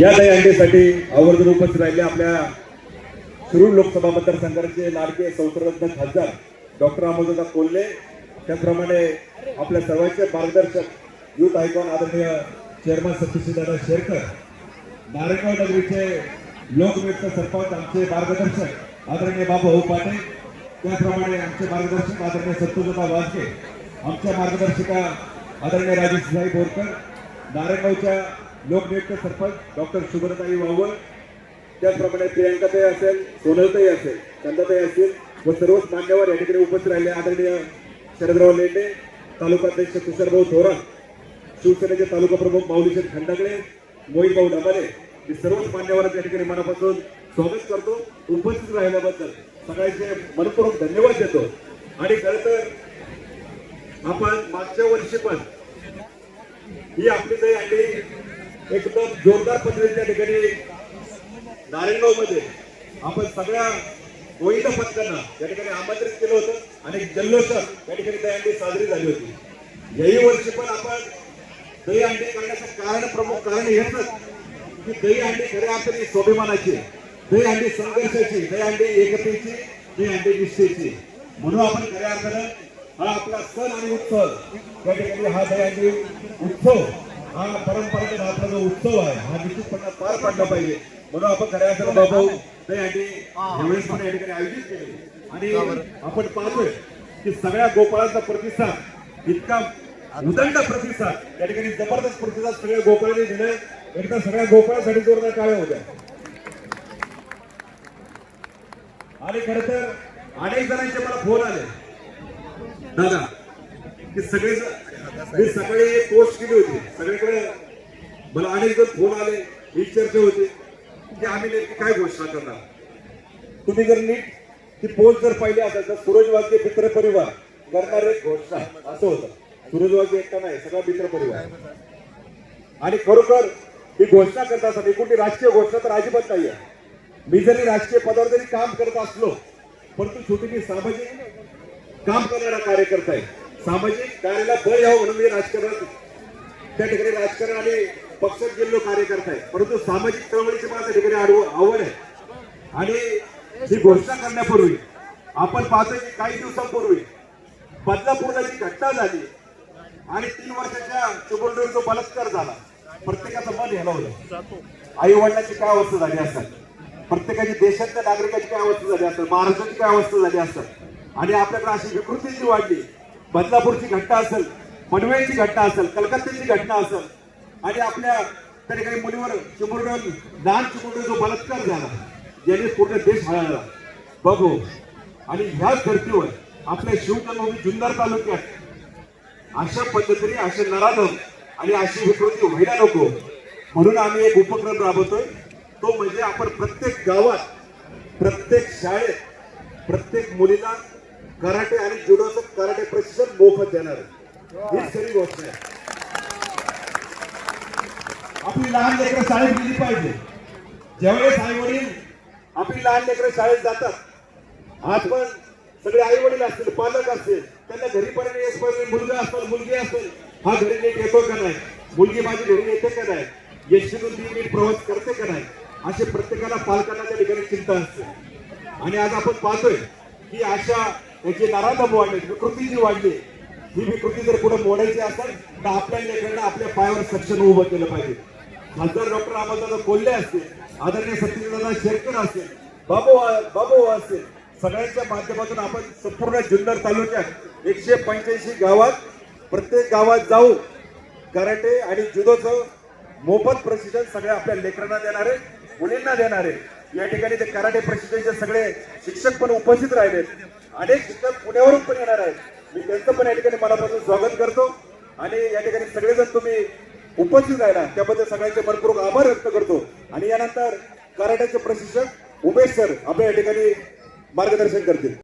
या दयांडेसाठी आवर्जून उपस्थित राहिले आपल्या शिरूर लोकसभा मतदारसंघाचे लाडके संसदरत्न खासदार डॉक्टर अमोलदादा कोल्हे. त्याचप्रमाणे आपल्या सर्वांचे मार्गदर्शक युथ आयकॉन आदरणीय चेअरमन सतीशदादा शेरकर नारायणगाव नगरीचे लोकनियुक्त सरपंच आमचे मार्गदर्शक आदरणीय बाबा पाटे त्याचप्रमाणे आमचे मार्गदर्शक आदरणीय सत्तुदादा वाजके आमच्या मार्गदर्शिका आदरणीय राजेश साई बोरकर नारायणगावच्या लोकनियुक्त सरपंच डॉक्टर शुभ्रताई वावळ त्याचप्रमाणे प्रियांकाताई असेल सोनलताई असेल चंदाताई असतील व सर्वच मान्यवर या ठिकाणी उपस्थित राहिले आदरणीय शरदराव लेंडे तालुकाध्यक्ष तुषारभाऊ थोरात शिवसेनेचे तालुका प्रमुख माऊलीशेठ खंडागळे मोहित भाऊ डबाले मी सर्वच मान्यवरांच्या ठिकाणी मनापासून स्वागत करतो. उपस्थित राहिल्याबद्दल सगळ्यांचे मनपूर्वक धन्यवाद देतो. आणि खरं तर आपण मागच्या वर्षी पण ही आपली काही एकदम जोरदार पद्धतीच्या ठिकाणी नारायणगावमध्ये आपण सगळ्या गोविंद पथकांना या ठिकाणी आमंत्रित केलं होतं आणि जल्लोषात या ठिकाणी दहीहंडी साजरी झाली होती. याही वर्षी पण आपण दही अंडी करण्याचं कारण प्रमुख कारण हेच की दहीहंडी खऱ्या अर्थाने स्वाभिमानाची दहीहंडी संघर्षाची दहीहंडी एकतेची दहीहंडी निष्ठेची म्हणून आपण खऱ्या अर्थानं हा आपला सण आणि उत्सव या ठिकाणी हा दहीहंडी उत्सव हा परंपरेचा आपला जो उत्सव आहे हा निश्चितपणे पार पाडला पाहिजे. म्हणून आपण खऱ्या अर्थानं बाबू दही अंडी यावेळेस पण या ठिकाणी आयोजित केले. आणि आपण पाहतोय की सगळ्या गोपाळांचा प्रतिसाद इतका उदंड प्रतिसाद या ठिकाणी जबरदस्त प्रतिसाद सगळ्या गोपाळांनी दिले एकदा सगळ्या गोपाळासाठी जोरदार टाळ्या होत्या. आणि खर तर अनेक जणांचे मला फोन आले. दादा की सगळे मी सकाळी एक पोस्ट केली होती. सगळीकडे मला अनेक जण फोन आले ही चर्चा होती. की आम्ही नेमकी काय घोषणा करणार? तुम्ही जर नीट ती पोस्ट जर पाहिली असेल तर सूरज वाघे मित्र परिवार करणारे घोषणा. असं होतं. सूरज वाघे एकटा नाही सगळा मित्र परिवार. आणि खरोखर ही घोषणा करत असताना कुठली राजकीय घोषणा तर अजिबात नाही आहे मी जरी राजकीय पदावर जरी काम करत असलो परंतु छोटीशी सामाजिक काम करणारा कार्यकर्ता आहे. सामाजिक कार्याला बळ यावं म्हणून म्हणजे राजकारणात त्या ठिकाणी राजकारण आणि पक्षात गेलेलो कार्यकर्ता आहे. परंतु सामाजिक चळवळीची मला त्या ठिकाणी आडव- आवड आहे. आणि ही घोषणा करण्यापूर्वी आपण पाहतोय की काही दिवसांपूर्वी बदलापूरला जी घटना झाली आणि तीन वर्षाच्या चिमुरडीवर जो बलात्कार झाला प्रत्येकाचं मन ह्याला आई वडिलांची काय अवस्था झाली असतात प्रत्येकाची देशातल्या नागरिकाची काय अवस्था झाली असतात महाराष्ट्राची काय अवस्था झाली असतात आणि आपल्याकडे अशी विकृती जी वाढली बदलापूरची घटना असेल पनवेलची घटना असेल कलकत्त्याची घटना असेल आणि आपल्या त्या ठिकाणी मुलीवर चिमुरडून लहान चिमुरडून जो बलात्कार झाला ज्याने पूर्ण देश हळाला बघू. आणि ह्याच धर्तीवर आपल्या शिवजन्मभूमी जुन्नर तालुक्यात अशा पद्धतीने असे नराधम आणि अशी विकृती व्हायला नको. म्हणून आम्ही एक उपक्रम राबवतोय. तो म्हणजे आपण प्रत्येक गावात प्रत्येक शाळेत प्रत्येक मुलीला कराटे आणि जुडोचं कराटे प्रशिक्षण मोफत देणार. आहे. ही खरी गोष्ट आहे. आपली लहान लेकरं शाळेत गेली पाहिजे. ज्यावेळेस आई वडील आपली लहान लेकरं शाळेत जातात आज पण सगळे आई वडील असतील पालक असतील त्यांना घरी पण येस पाहिजे मुलगा असेल मुलगी असेल हा घरी नीट येतो का नाही? मुलगी माझी घरी येते का नाही? यशून ती नीट प्रवास करते का नाही? असे प्रत्येकाला पालकांना त्या ठिकाणी चिंता असते. आणि आज आपण पाहतोय की अशा याची नाराधम वाढली विकृती जी वाढली. ही विकृती जर कुठं मोडायची असेल तर आपल्या लेकरांना आपल्या पायावर सक्षम उभं केलं पाहिजे. खासदार डॉक्टर रामदादा कोल्हे असतील आदरणीय सत्यदादा शेरकर असतील बाबू बाबू असतील सगळ्यांच्या माध्यमातून आपण संपूर्ण जुन्नर तालुक्यात एकशे पंच्याऐंशी गावात प्रत्येक गावात जाऊ कराटे आणि जुदोचं मोफत प्रशिक्षण सगळ्या आपल्या लेकरांना देणार आहे मुलींना देणार आहे या ठिकाणी ते कराटे प्रशिक्षणचे सगळे शिक्षक पण उपस्थित राहिलेत. अनेक शिक्षक पुण्यावरून पण येणार आहेत. मी त्यांचं पण या ठिकाणी मनापासून स्वागत करतो. आणि या ठिकाणी सगळेजण तुम्ही उपस्थित राहिला. त्याबद्दल सगळ्यांचे मनपूर्वक आभार व्यक्त करतो. आणि यानंतर कराट्याचे प्रशिक्षक उमेश सर आपल्या या ठिकाणी मार्गदर्शन करतील.